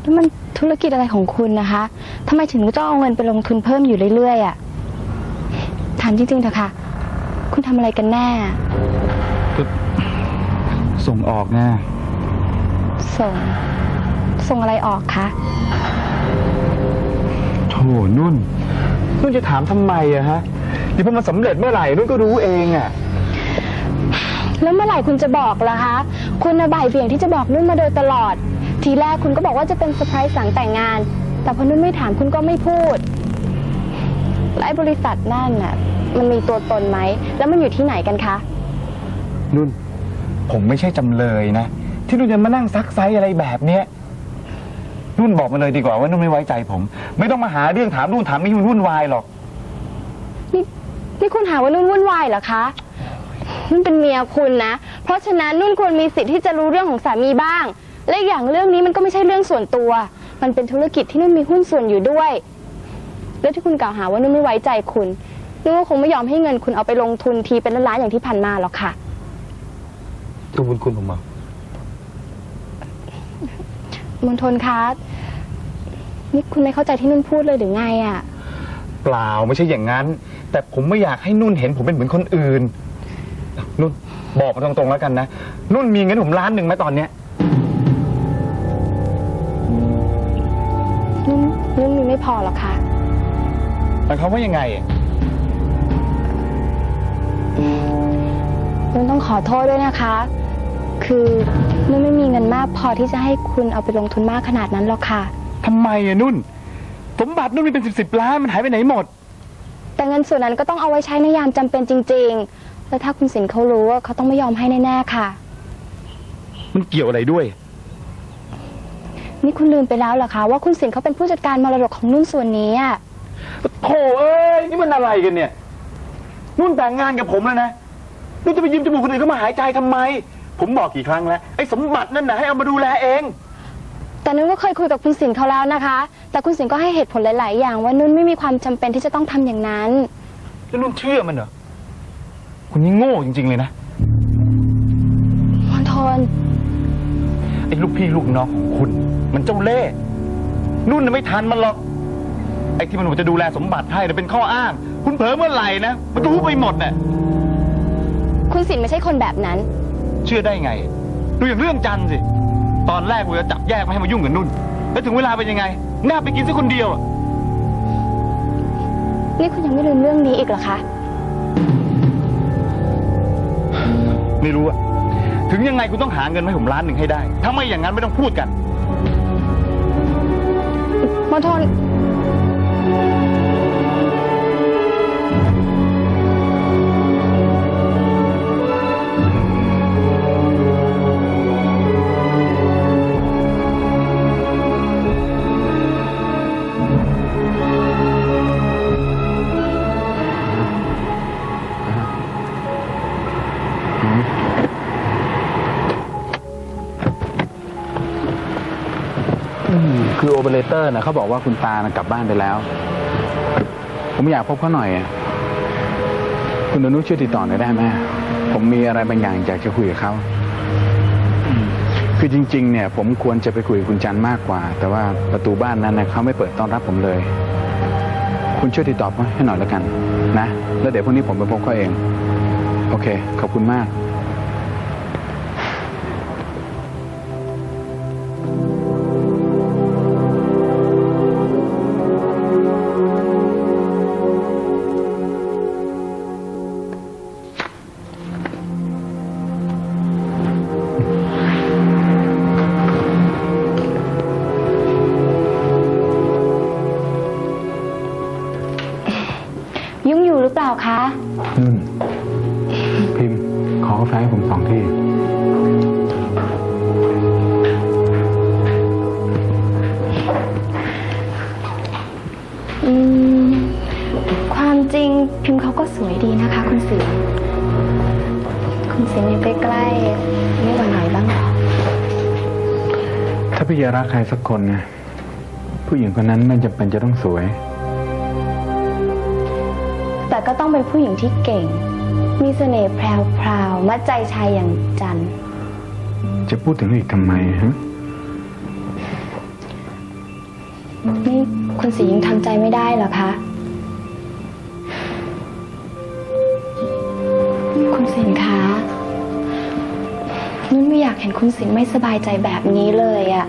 แล้วมันธุรกิจอะไรของคุณนะคะทำไมถึงต้องเอาเงินไปลงทุนเพิ่มอยู่เรื่อยๆอะถามจริงๆเถอะค่ะ คุณทำอะไรกันแน่ก็ส่งออกนะส่ง ส่งอะไรออกคะโถนุ่น นุ่นจะถามทำไมอะฮะเดี๋ยวพอมันสำเร็จเมื่อไหร่นุ่นก็รู้เองอะแล้วเมื่อไหร่คุณจะบอกล่ะคะ คุณน่ะบ่ายเบี่ยงที่จะบอกนุ่นมาโดยตลอด ทีแรกคุณก็บอกว่าจะเป็นเซอร์ไพรส์สั่งแต่งงาน แต่พอนุ่นไม่ถามคุณก็ไม่พูดและไอ้บริษัทนั่นน่ะ มันมีตัวตนไหม แล้วมันอยู่ที่ไหนกันคะ นุ่น ผมไม่ใช่จำเลยนะ ที่นุ่นจะมานั่งซักไซอะไรแบบเนี้ยนุ่นบอกมาเลยดีกว่าว่านุ่นไม่ไว้ใจผม ไม่ต้องมาหาเรื่องถามนู่นถามนี่มันวุ่นวายหรอก นี่นี่คุณหาว่านุ่นวุ่นวายเหรอคะนุ่นเป็นเมียคุณนะ เพราะฉะนั้นนุ่นควรมีสิทธิ์ที่จะรู้เรื่องของสามีบ้าง และอีกอย่างเรื่องนี้มันก็ไม่ใช่เรื่องส่วนตัว มันเป็นธุรกิจที่นุ่นมีหุ้นส่วนอยู่ด้วย แล้วที่คุณกล่าวหาว่านุ่นไม่ไว้ใจคุณนุ่นก็คงไม่ยอมให้เงินคุณเอาไปลงทุนทีเป็นล้านๆอย่างที่ผ่านมาหรอกค่ะดูบุญคุณผมมามณฑลคะนี่คุณไม่เข้าใจที่นุ่นพูดเลยหรือไงอะเปล่าไม่ใช่อย่างนั้น แต่ผมไม่อยากให้นุ่นเห็นผมเป็นเหมือนคนอื่น นุ่นบอกมาตรงๆแล้วกันนะ นุ่นมีเงินผมล้านหนึ่งไหมตอนเนี้ย ไม่พอหรอกค่ะหมายความว่ายังไงอะนุ่นต้องขอโทษด้วยนะคะ คือนุ่นไม่มีเงินมากพอที่จะให้คุณเอาไปลงทุนมากขนาดนั้นหรอกค่ะ ทำไมอะนุ่น สมบัตินุ่นมีเป็นสิบสิบล้านมันหายไปไหนหมด แต่เงินส่วนนั้นก็ต้องเอาไว้ใช้ในยามจำเป็นจริง ๆ แล้วถ้าคุณสินเขารู้ว่าเขาต้องไม่ยอมให้แน่ๆค่ะ มันเกี่ยวอะไรด้วย นี่คุณลืมไปแล้วเหรอคะว่าคุณสินเขาเป็นผู้จัดการมรดกของนุ่นส่วนนี้อะโถเอ้ยนี่มันอะไรกันเนี่ย นุ่นแต่งงานกับผมแล้วนะ นุ่นจะไปยืมจมูกคนอื่นเข้ามาหายใจทำไม ผมบอกกี่ครั้งแล้วไอ้สมบัตินั่นนะให้เอามาดูแลเอง แต่นุ่นก็เคยคุยกับคุณสินเขาแล้วนะคะ แต่คุณสินก็ให้เหตุผลหลาย ๆ อย่าง ว่านุ่นไม่มีความจำเป็นที่จะต้องทำอย่างนั้น แล้วนุ่นเชื่อมันเหรอคุณนี่โง่จริง ๆ เลยนะ มณฑลไอ้ ลูกพี่ลูกน้องของคุณ มันเจ้าเล่ห์นุ่นน่ะไม่ทันมันหรอก ไอ้ที่มันบอกจะดูแลสมบัติให้น่ะเป็นข้ออ้าง คุณเผลอเมื่อไหร่นะ มันรู้ไปหมดน่ะ คุณสินไม่ใช่คนแบบนั้น เชื่อได้ไง ดูอย่างเรื่องจันทร์สิ ตอนแรกกูจะจับแยกไม่ให้มายุ่งกับนุ่น แล้วถึงเวลาเป็นยังไง หน้าไปกินซะคนเดียวอะนี่คุณยังไม่ลืมเรื่องนี้อีกเหรอคะ ไม่รู้อะ ถึงยังไงคุณต้องหาเงินมาให้ผมล้านหนึ่งให้ได้ ถ้าไม่อย่างนั้นไม่ต้องพูดกัน มาทอน โอเปอเรเตอร์นะเขาบอกว่าคุณตานะกลับบ้านไปแล้ว ผมอยากพบเขาหน่อยอะคุณอนุช่วยติดต่อหน่อยได้ไหมผมมีอะไรบางอย่างอยากจะคุยกับเขาคือจริง ๆ เนี่ย ผมควรจะไปคุยกับคุณจันมากกว่า แต่ว่าประตูบ้านนั้นนะเขาไม่เปิดต้อนรับผมเลย คุณช่วยติดต่อเขาให้หน่อยแล้วกัน นะ แล้วเดี๋ยวพรุ่งนี้ผมไปพบเขาเอง โอเค ขอบคุณมาก พี่จะรักใครสักคนไงผู้หญิงคนนั้นไม่จำเป็นจะต้องสวย แต่ก็ต้องเป็นผู้หญิงที่เก่ง มีเสน่ห์แพรวๆมัดใจชายอย่างจันจะพูดถึงอีกทำไมฮะนี่คุณสิงห์ยังทำใจไม่ได้เหรอคะ คุณสิงห์คะ นุ่นไม่อยากเห็นคุณสิงห์ไม่สบายใจแบบนี้เลยอะ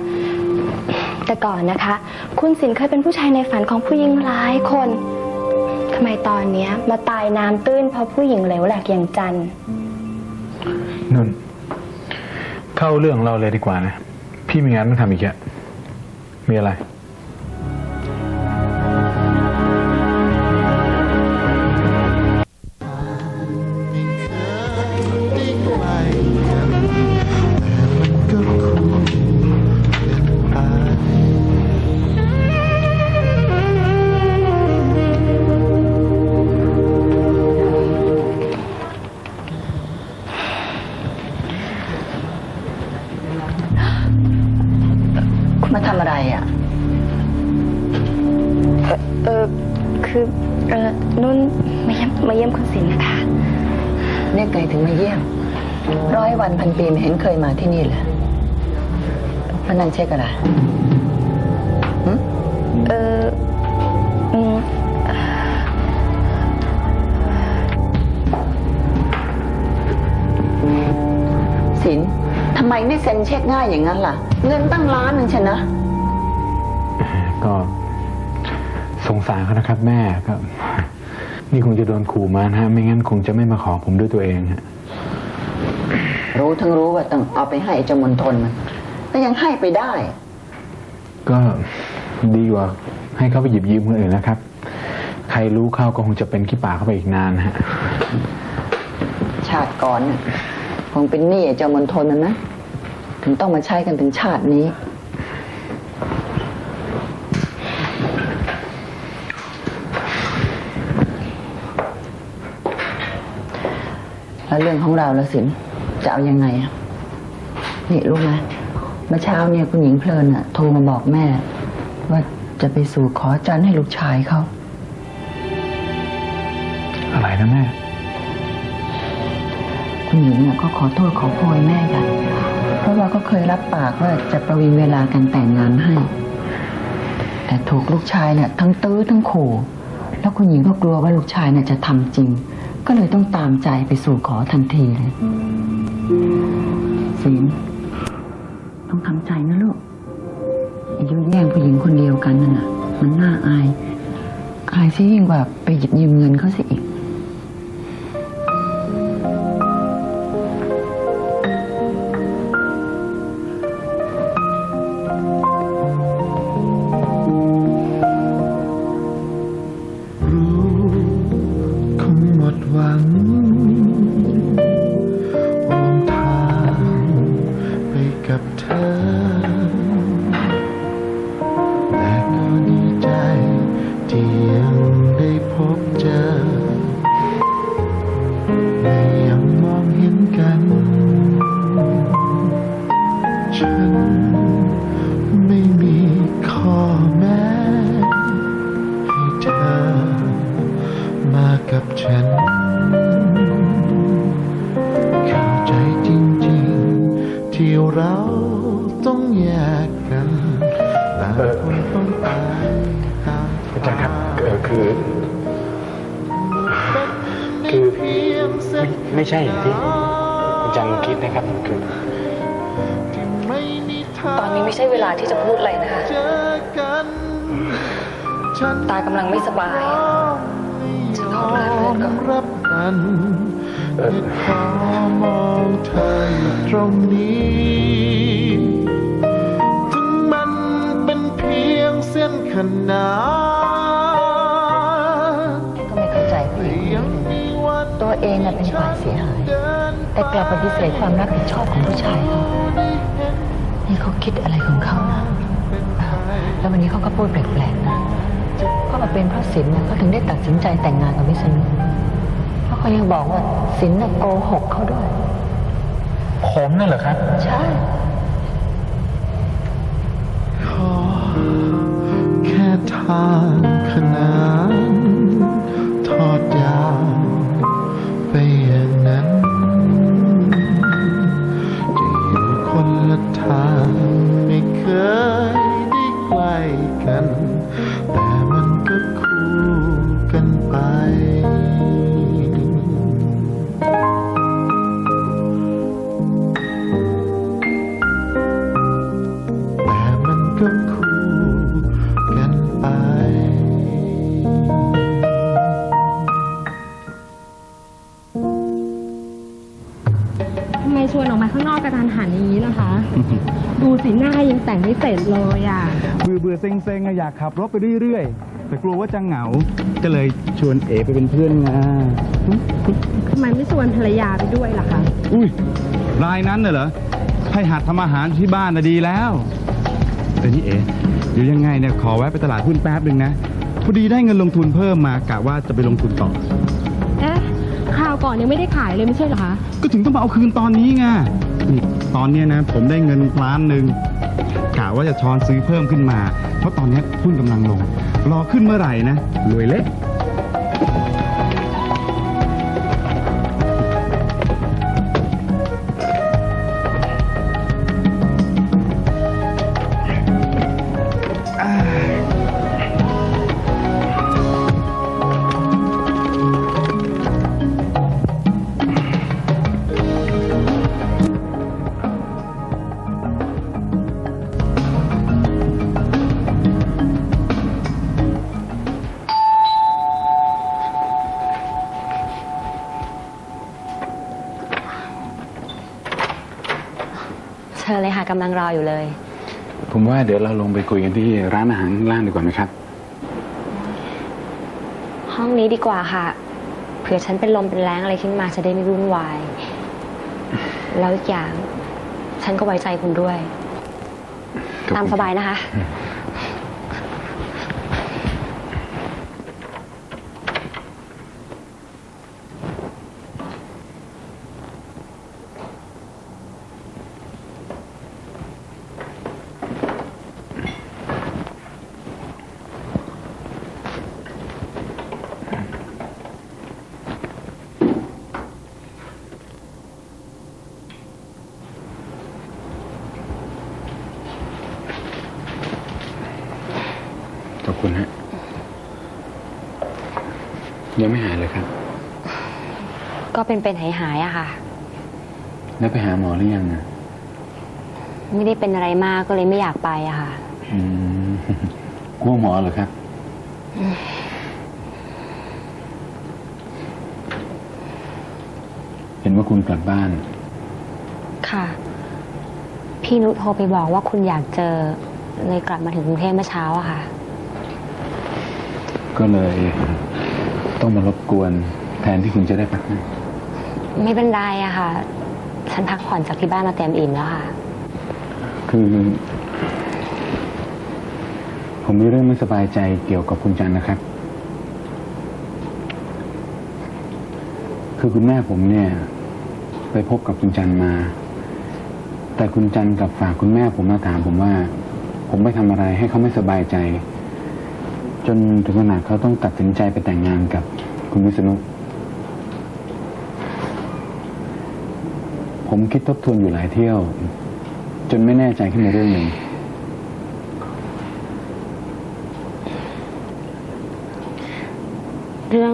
แต่ก่อนนะคะ คุณสิงห์เคยเป็นผู้ชายในฝันของผู้หญิงหลายคนทำไมตอนเนี้ย มาตายน้ำตื้นเพราะผู้หญิงเหลวแหลกอย่างจันนุ่น เข้าเรื่องเราเลยดีกว่านะ พี่มีงานต้องทำอีกเยอะมีอะไร นุ่นมาเยี่ยมมาเยี่ยมคุณสินนะคะ เรียกไงถึงมาเยี่ยม ร้อยวันพันปีไม่เห็นเคยมาที่นี่เลยมานั่งเช็คอะไรหึเอออืมสินทำไมไม่เซ็นเช็คง่ายอย่างนั้นล่ะ เงินตั้งล้านหนึ่งชนะ ก็ส งสารเขานะครับ แม่ก็นี่คงจะโดนขู่มานะฮะไม่งั้นคงจะไม่มาขอผมด้วยตัวเองฮะรู้ทั้งรู้ว่าต้องเอาไปให้ไอ้เจ้ามนทนมันก็ยังให้ไปได้ ก็ดีกว่า ให้เขาไปหยิบยืมคนอื่นนะครับ ใครรู้เข้าก็คงจะเป็นขี้ปากเข้าไปอีกนานนะฮะชาติก่อนน่ะคงเป็นหนี้ไอ้เจ้ามนทนมันนะถึงต้องมาใช้กันถึงชาตินี้ แล้วเรื่องของเราละสินจะเอายังไงอะนี่รู้ไหมเมื่อเช้าเนี่ยคุณหญิงเพลินอะโทรมาบอกแม่ ว่าจะไปสู่ขอจันทร์ให้ลูกชายเขา อะไรนะแม่ คุณหญิงเนี่ยก็ขอโทษขอโพยแม่กันเพราะว่าก็เคยรับปากว่าจะประวิงเวลาการแต่งงานให้ แต่ถูกลูกชายเนี่ยทั้งตื้อทั้งขู่ แล้วคุณหญิงก็กลัวว่าลูกชายเนี่ยจะทำจริง ก็เลยต้องตามใจไปสู่ขอทันทีเลยสิงต้องทำใจนะลูกอย่ายื้อแย่งผู้หญิงคนเดียวกันนั่นน่ะ มันน่าอาย อายซะยิ่งกว่าไปหยิบยืมเงินเขาสิอีก ใช่อย่างที่คุณจันคิดนะครับคือตอนนี้ไม่ใช่เวลาที่จะพูดอะไรนะคะเจอกันฉันตากำลังไม่สบายฉันขอดูแลเพื่อนก่อนรับกันแต่ขอมองเธออยู่ตรงนี้ถึงมันเป็นเพียงเส้นขนาน ตัวเองน่ะเป็นฝ่ายเสียหายเดินแต่กลับปฏิเสธความรับผิดชอบของผู้ชายเขานี่เขาคิดอะไรของเขานะอ้าวแล้ววันนี้เขาก็พูดแปลกๆนะก็มาเป็นเพราะสินนะเขาถึงได้ตัดสินใจแต่งงานกับวิษณุเพราะเขายังบอกว่าสินน่ะโกหกเขาด้วย ผมนั่นเหรอครับ ใช่ขอแค่ทางขนาน ระทันหันอย่างนี้นะคะ ดูสีหน้ายังแต่งไม่เสร็จเลยอะ เบื่อเบื่อเซ็งเซ็งอะอยากขับรถไปเรื่อยๆ แต่กลัวว่าจะเหงา ก็เลยชวนเอไปเป็นเพื่อนไงทำไมไม่ชวนภรรยาไปด้วยล่ะคะ อุ้ยรายนั้นน่ะเหรอ ให้หัดทำอาหารที่บ้านน่ะดีแล้วแต่นี่เอ๋เดี๋ยวยังไงเนี่ยขอแวะไปตลาดหุ้นแป๊บหนึ่งนะ พอดีได้เงินลงทุนเพิ่มมากะว่าจะไปลงทุนต่อ เอ๊ะข่าวก่อนยังไม่ได้ขายเลยไม่ใช่เหรอคะ ก็ถึงต้องมาเอาคืนตอนนี้ไงนี่ ตอนเนี้ยนะ ผมได้เงินล้านหนึ่งกะว่าจะช้อนซื้อเพิ่มขึ้นมา เพราะตอนเนี้ยหุ้นกำลังลง รอขึ้นเมื่อไหร่นะรวยเละำลังรออยู่เลย ผมว่าเดี๋ยวเราลงไปคุยกันที่ร้านอาหารข้างล่างดีกว่าไหมครับ ห้องนี้ดีกว่าค่ะ เผื่อฉันเป็นลมเป็นแรงอะไรขึ้นมาจะได้ไม่วุ่นวาย แล้วอีกอย่าง ฉันก็ไว้ใจคุณด้วย ตามสบายนะคะ คุณฮะ ยังไม่หายเลยครับ ก็เป็นเป็นหายหายๆอะค่ะ แล้วไปหาหมอหรือยังอะไม่ได้เป็นอะไรมากก็เลยไม่อยากไปอะค่ะอืมกลัวหมอเหรอครับ เห็นว่าคุณกลับบ้าน ค่ะ พี่นุชโทรไปบอกว่าคุณอยากเจอเลยกลับมาถึงกรุงเทพเมื่อเช้าอะค่ะ ก็เลยต้องมารบกวนแทนที่คุณจะได้พักนะไม่เป็นไรอะค่ะ ฉันพักผ่อนจากที่บ้านมาเต็มอิ่มแล้วค่ะ คือ ผมมีเรื่องไม่สบายใจเกี่ยวกับคุณจันทร์นะครับ คือคุณแม่ผมเนี่ย ไปพบกับคุณจันทร์มา แต่คุณจันทร์กลับฝากคุณแม่ผมมาถามผมว่า ผมไปทำอะไรให้เขาไม่สบายใจ จนถึงขนาดเขาต้องตัดสินใจไปแต่งงานกับคุณวิษณุผมคิดทบทวนอยู่หลายเที่ยว จนไม่แน่ใจขึ้นมาเรื่องหนึ่ง เรื่อง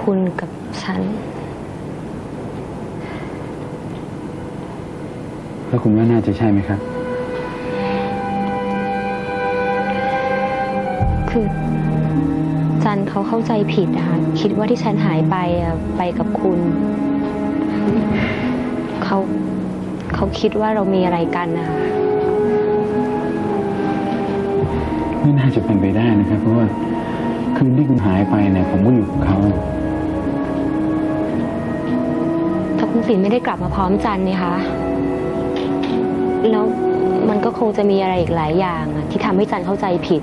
คุณกับฉัน แล้วคุณว่าน่าจะใช่ไหมครับ คือ จันเขาเข้าใจผิดนะคะคิดว่าที่ฉันหายไปอะไปกับคุณเขาเขาคิดว่าเรามีอะไรกันนะคะไม่น่าจะเป็นไปได้นะครับ เพราะว่าคืนที่คุณหายไปเนี่ยผมก็อยู่กับเขาถ้าคุณสินไม่ได้กลับมาพร้อมจันนี่คะแล้วมันก็คงจะมีอะไรอีกหลายอย่างอะที่ทำให้จันเข้าใจผิด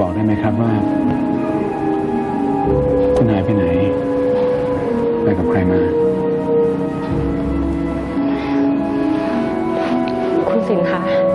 บอกได้ไหมครับว่า คุณหายไปไหน ไปกับใครมา คุณสินคะ